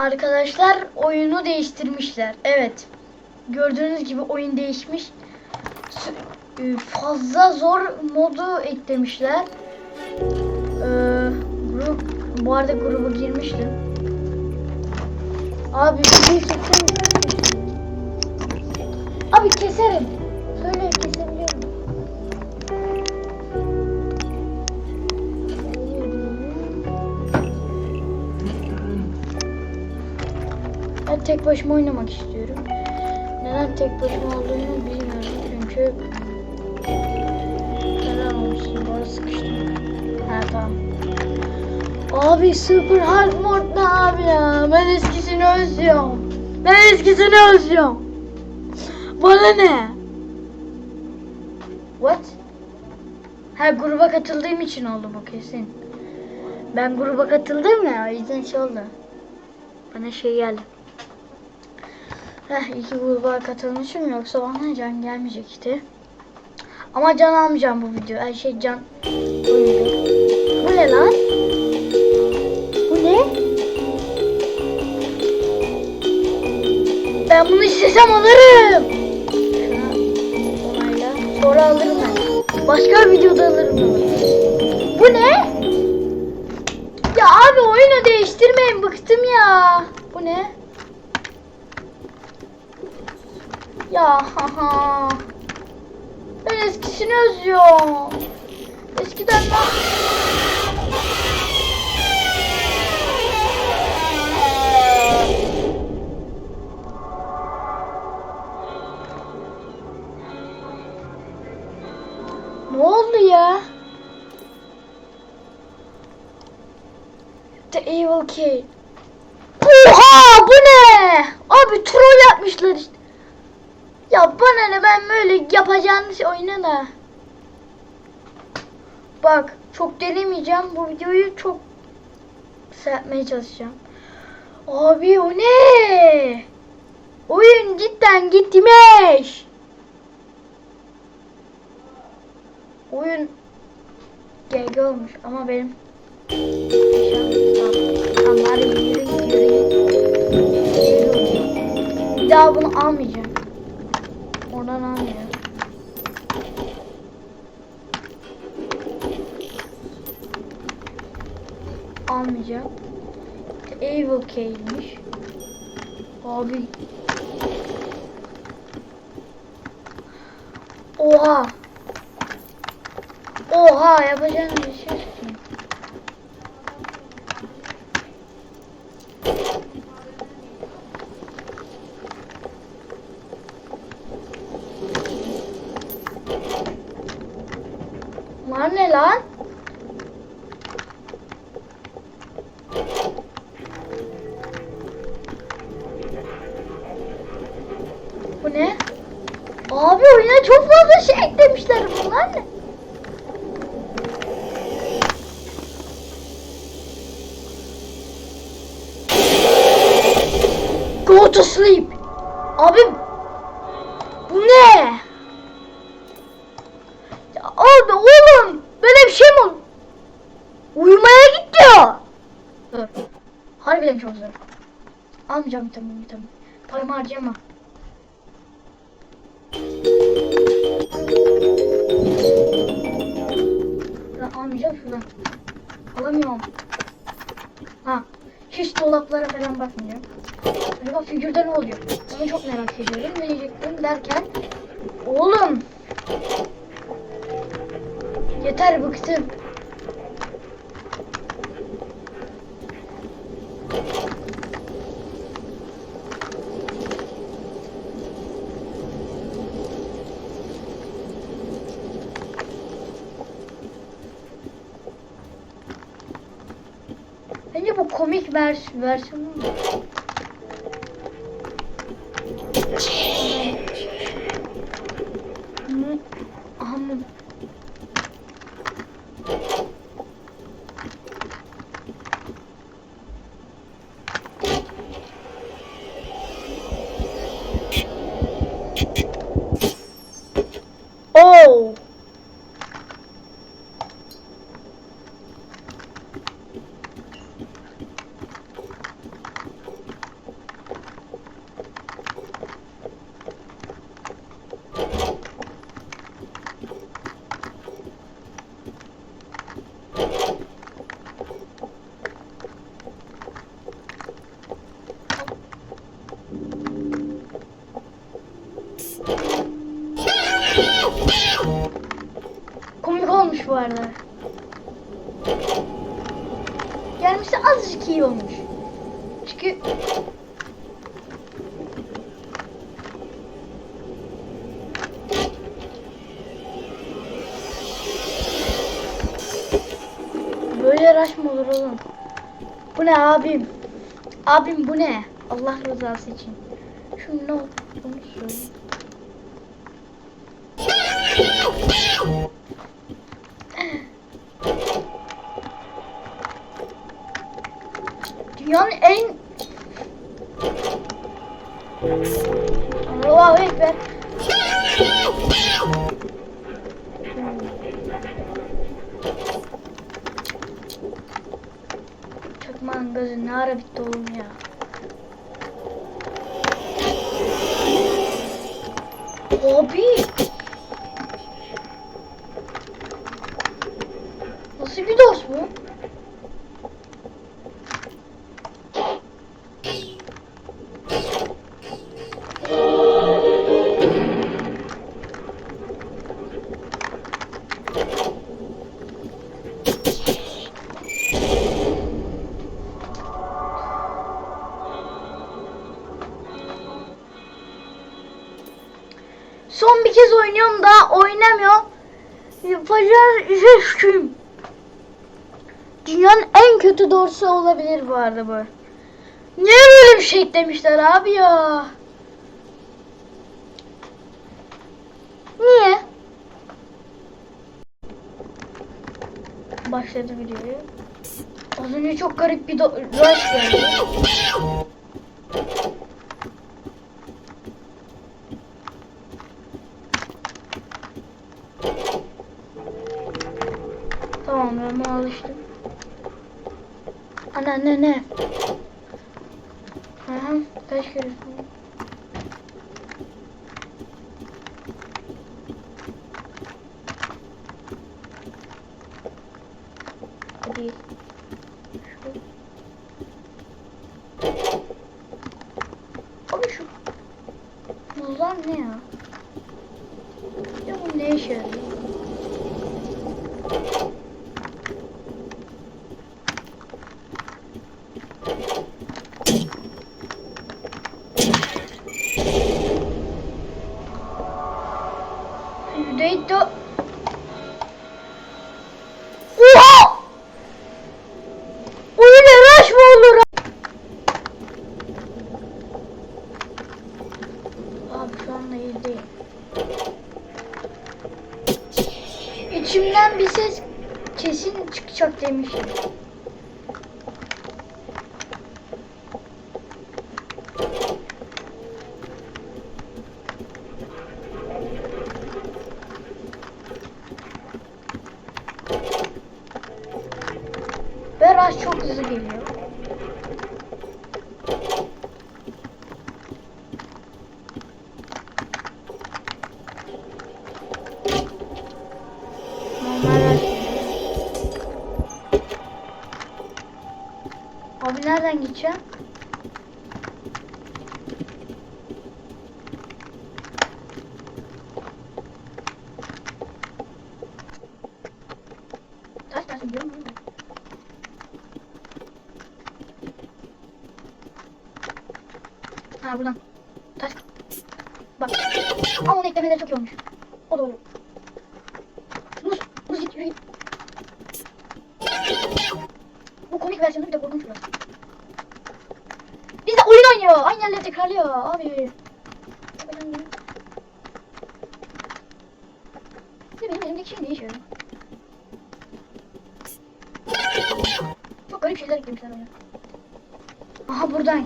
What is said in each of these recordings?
Arkadaşlar oyunu değiştirmişler. Evet. Gördüğünüz gibi oyun değişmiş. E, Fazla zor modu eklemişler. Ee, grup bu arada gruba girmiştim. Abi bir çeksem Abi keserim. Tek başıma oynamak istiyorum. Neden tek başıma olduğunu bilmiyorum çünkü Neden olmuşsun arada sıkıştım. Ha tamam. Abi Super Hard Mode ne abi ya? Ben eskisini özlüyorum. Ben eskisini özlüyorum. Bana ne? What? Ha gruba katıldığım için oldu bu kesin. Ben gruba katıldım ya o yüzden şey oldu. Bana şey geldi. Heh iki gruba katılmışım yoksa bana can gelmeyecekti. Ama can almayacağım bu video. Her şey can. Bu ne lan? Bu ne? Ben bunu istesem alırım. Sonra alırım ben. Başka bir videoda alırım bunu. Bu ne? Ya abi oyunu değiştirmeyin bıktım ya. Bu ne? Ya haha. Ben eskisini özlüyorum. Eskiden ne Ne oldu ya? The Evil Kid. Oha bu ne? Abi troll yapmışlar işte. Ya bana ne ben böyle yapacağınız şey oyna da. Bak çok denemeyeceğim bu videoyu çok kısa yapmaya çalışacağım. Abi o ne? Oyun cidden gitmiş. Oyun GG olmuş ama benim Tamam yürü yürü. Bir daha bunu almayacağım. Oradan almayacağım. Almayacağım. K'ymiş. Abi. Oha. Oha yapacağım bir şey. Lan ne lan? Fazla şey eklemişler bunlar? Go to sleep. Abi bu ne? Ya abi oğlum böyle bir şey mi olur? Uyumaya git diyor. Dur. Harbiden çok zor. Almayacağım vitamin vitamin. Paramı harcayamam. Almayacağım şuradan. Alamıyorum. Ha. Hiç dolaplara falan bakmayacağım. Acaba figürde ne oluyor? Onu çok merak ediyorum. Ne diyecektim derken. Oğlum. Yeter bıktım. Bence bu komik vers versiyonu? Rush mı olur oğlum? Bu ne abim? Abim bu ne? Allah rızası için. Şu ne söyle. Dünyanın en Çakmağın gazı ne ara bitti oğlum ya. Abi. Son bir kez oynuyorum daha oynamıyorum. Yapacağız sıkayım. Dünyanın en kötü dorsu olabilir bu arada bu. Niye böyle bir şey demişler abi ya? Niye? Başladı videoyu. Az önce çok garip bir do-. Tamam ben buna alıştım. Ana ne ne? Hı hı. Kaç kere? Hadi. Şu. Abi şu. Buzlar ne ya? Ya bu ne işe yarıyor? Değil de... Oha! Öyle rush mı olur? Abi şu anda iyi değil. İçimden bir ses kesin çıkacak demişim. Rush çok hızlı geliyor. Buradan. Taş. Bak. Ama onu eklemeleri çok iyi olmuş. O doğru. Muz. Muz git yürü git. Bu komik versiyonu bir de korkunç biraz. Biz de oyun oynuyor. Aynı yerleri tekrarlıyor abi. Bir de benim elimdeki şey ne işe? Çok garip şeyler eklemişler oraya. Aha buradan.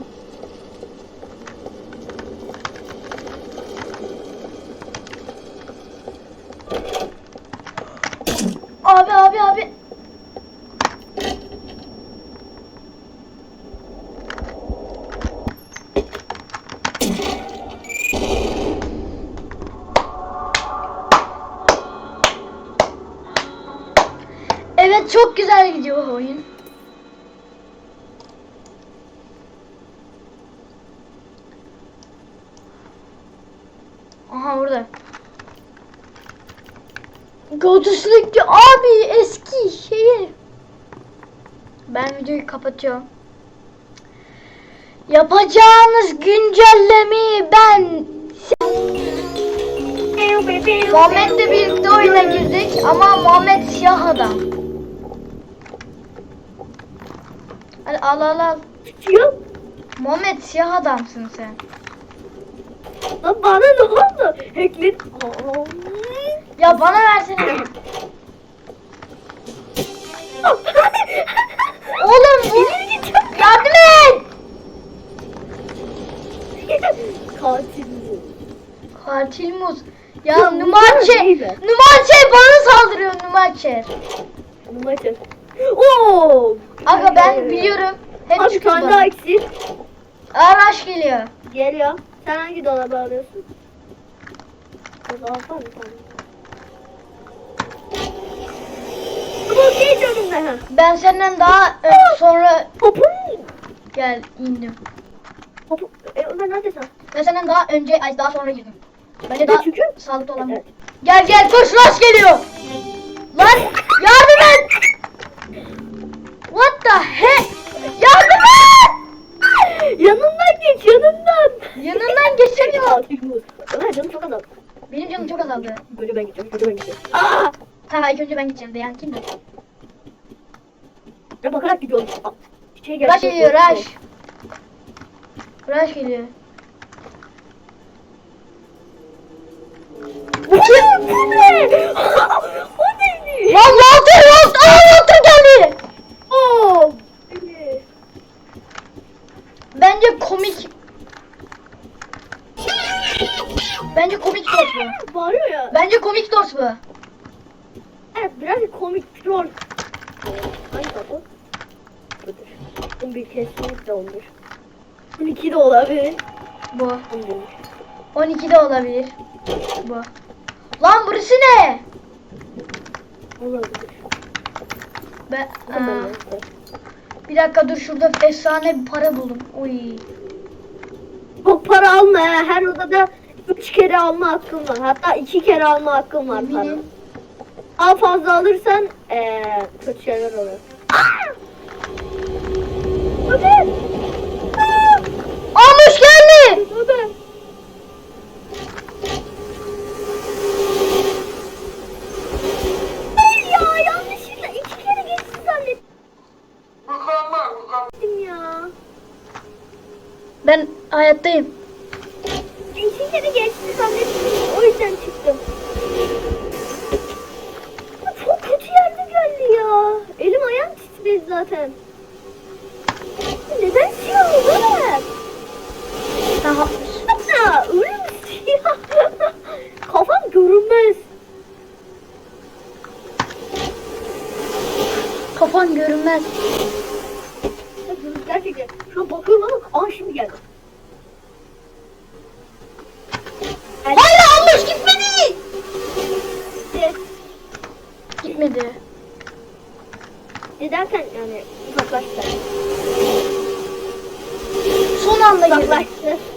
Abi abi abi. Evet çok güzel gidiyor oyun. Diyor. Abi eski şeyi. Ben videoyu kapatıyorum. Yapacağınız güncellemeyi ben Muhammed'le birlikte oyuna girdik ama Muhammed siyah adam. Hadi al al al. Yok. Muhammed siyah adamsın sen. Lan bana ne oldu? Hacklet. Ya bana versene. Oğlum bu yardım et. Katil bu. Katil muz. Ya, Ya bu Numaçe. değil mi? Numaçe bana saldırıyor Numaçe. Numara. Oo. Aga ben biliyorum. Hep Abi bir çıkıyor bana. eksik. Araç geliyor. Geliyor. Sen hangi dolabı alıyorsun? Var mı tane? Bu geç önümden ha. Ben senden daha ö- sonra Popun. gel indim. Popun. E, neredesin? Ben senden daha önce ay daha sonra girdim. Bence daha Çünkü- sağlıklı olan. Evet. Gel gel koş rush geliyor. Lan yardım et. What the heck? Yardım et. Yanından geç yanından. Yanından geçemiyor. Ömer canım çok azaldı. Benim canım çok azaldı. Böyle ben gideceğim. Böyle ben gideceğim. Aa! Ha ilk önce ben gideceğim. Dayan kimdi? Ya bakarak gidiyorum. Şey Rush geliyor rush. Rush geliyor. Bu kim? Bu ne? o neydi? Lan Walter Walter. Aa Walter geldi. Oo. Bence komik. Bence komik dost bu. Bağırıyor ya. Bence komik dost bu. Evet biraz komik troll. Hangi kapı? Budur. 11 kesinlikle 11. 12 de olabilir. Bu. 11. 12 de olabilir. Bu. Lan burası ne? Olabilir. Ben, Bu Aa, bir dakika dur şurada efsane bir para buldum. Oy. Çok para alma ya. Her odada 3 kere alma hakkın var. Hatta 2 kere alma hakkın var para. Daha fazla alırsan eee kötü şeyler oluyor. Ömer! Aa! Amuş geldi. Ömer! Hayır ya yanlışlıkla iki kere geçti zannettim ya. Ben hayattayım. İki kere geçti zannettim. O yüzden çıktım. Ya Çok kötü yerde geldi ya. Elim ayağım titredi zaten. Neden siyah oldu Ömer? Daha Hatta öyle mi siyah? Kafam görünmez. Kafan görünmez. Gerçekten. Şu an bakıyorum ama aa şimdi geldi. Hayır Amuş gitmedi. işte, Gitmedi. ne derken yani uzaklaştı. Son anda girdi. Uzaklaştı. Yoo.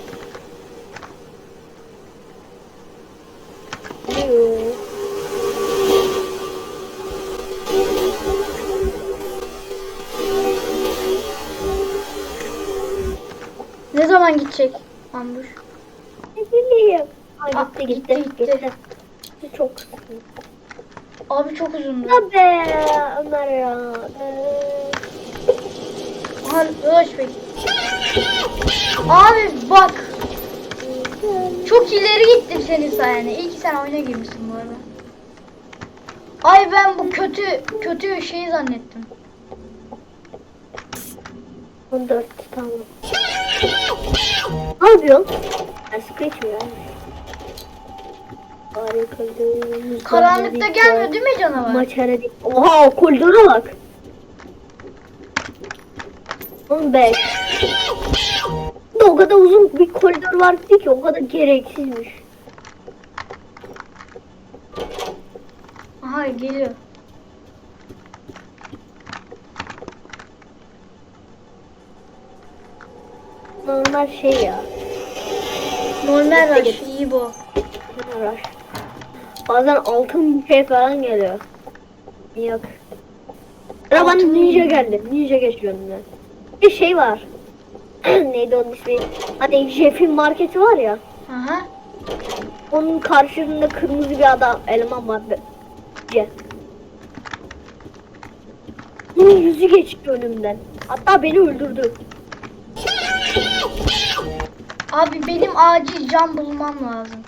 Ne zaman gidecek Ambuş? Ne bileyim. Ay, Aa, gitti, gitti gitti, gitti gitti. Çok Abi çok uzundu. Ne be Ömer ya. Aha Rush Bey. Abi bak. Çok ileri gittim senin sayende. İyi ki sen oyuna girmişsin bu arada. Ay ben bu kötü kötü şeyi zannettim. 14 tamam. Ne yapıyorsun? Ben ya? Harika. Karanlıkta gelmiyor değil mi canavar? Maç aradık. Oha koridora bak. 15. Bu da o kadar uzun bir koridor vardı ki o kadar gereksizmiş. Aha geliyor. Normal şey ya. Normal rush iyi bu. Rush. Bazen altın şey falan geliyor. Yok. Altın ninja geldi. Ninja geçiyorum ben. Bir şey var. Neydi onun ismi? Hani Jeff'in marketi var ya. Aha. Onun karşısında kırmızı bir adam eleman var. be- Jeff. Bunun yüzü geçti önümden. Hatta beni öldürdü. Abi benim acil can bulmam lazım.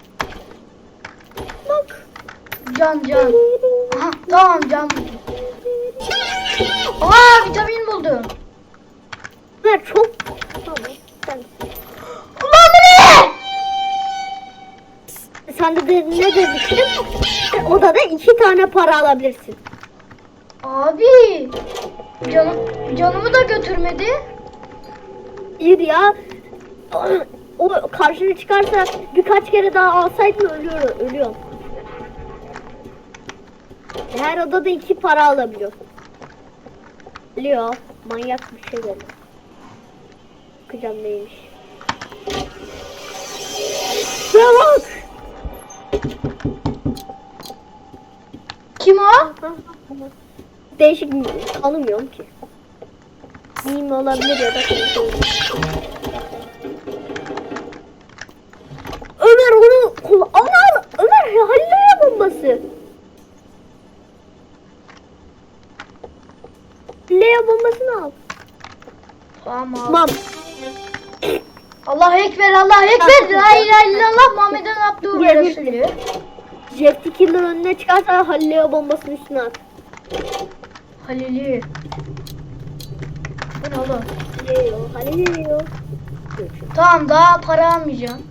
Bak. Can can. Aha tamam can buldum. Aa vitamin buldum. Bunlar çok... Tamam. Sen, Ulan ne? sen de, de ne demiştin? Odada iki tane para alabilirsin. Abi. Canım, canımı da götürmedi. İyi ya. O karşına çıkarsa birkaç kere daha alsaydın ölüyor, ölüyorsun. Her odada iki para alabiliyor. Ölüyor. Manyak bir şey dedi. Bakacağım neymiş. Şuna bak. Kim o? Değişik bir tanımıyorum ki. Meme olabilir ya da Ömer onu kullan. Ömer, Ömer Halil'e bombası. Lea bombasını al. Tamam. Tamam. Allah ekber Allah ekber. La ilahe illallah Muhammeden. Jeff Killer önüne çıkarsa Halil'e bombasını üstüne at. Halil'i. Bu ne oğlum? Geliyor, Halil geliyor. Tamam daha para almayacağım.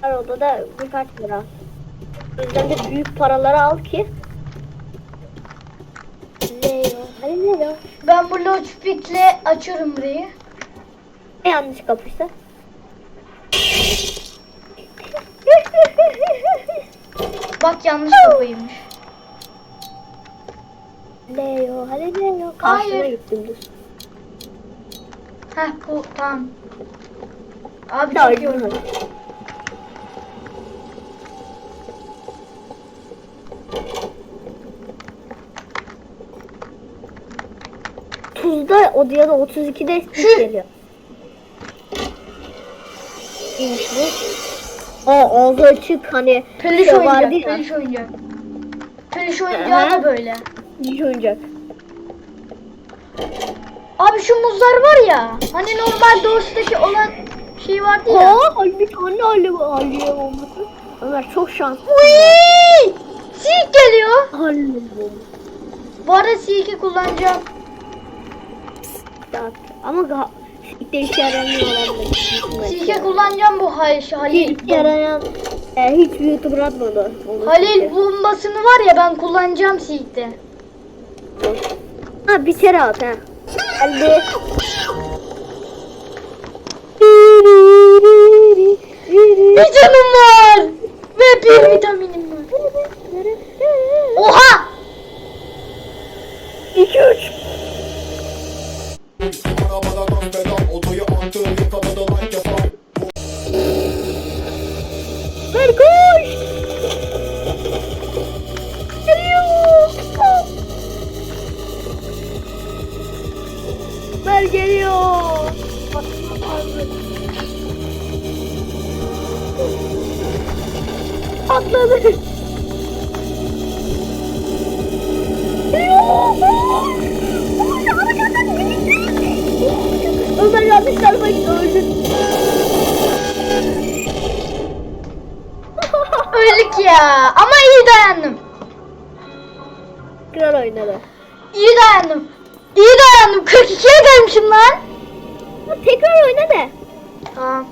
Her odada birkaç lira. O yüzden de büyük paraları al ki. Leo, Halil Leo. Ben bu lockpick'le açıyorum burayı. Ne yanlış kapıysa? Bak yanlış kapıymış. Leo, hadi Leo. Karşına Hayır. gittim dur. Heh bu tamam. Abi daha çok. Tuzda odaya da 32'de Hı. geliyor. Neymiş bu? Aa ağzı açık hani Peluş şey vardı oyuncak, ya. peluş oyuncak. Peluş oyuncağı da böyle. Diş oyuncak. Abi şu muzlar var ya, hani normal Doğu'daki olan şey vardı ya. Aa ay bir tane Ali Ali'ye olması. Ömer çok şanslı. Uyyy! Silk geliyor. Bombası. Bu arada silki kullanacağım. Ama ga- ilk de işe yaramıyor olabilir. Silke kullanacağım bu Halil. Halil, işe yarayan e, hiç YouTuber atmadı. Halil bombasını var ya ben kullanacağım silkte. Ha bir kere at ha. Hadi. Bir canım var. Ve bir vitaminim var. Oha! 2 3 Arabada gaz pedal Otoyu yakaladı Ver geliyor. Atladı. Ömer yanlış tarafa gitti öldü. Öldük ya. Ama iyi dayandım. Kral oynadı. İyi dayandım. İyi dayandım. 42'ye gelmişim lan. Tekrar oyna de. Tamam.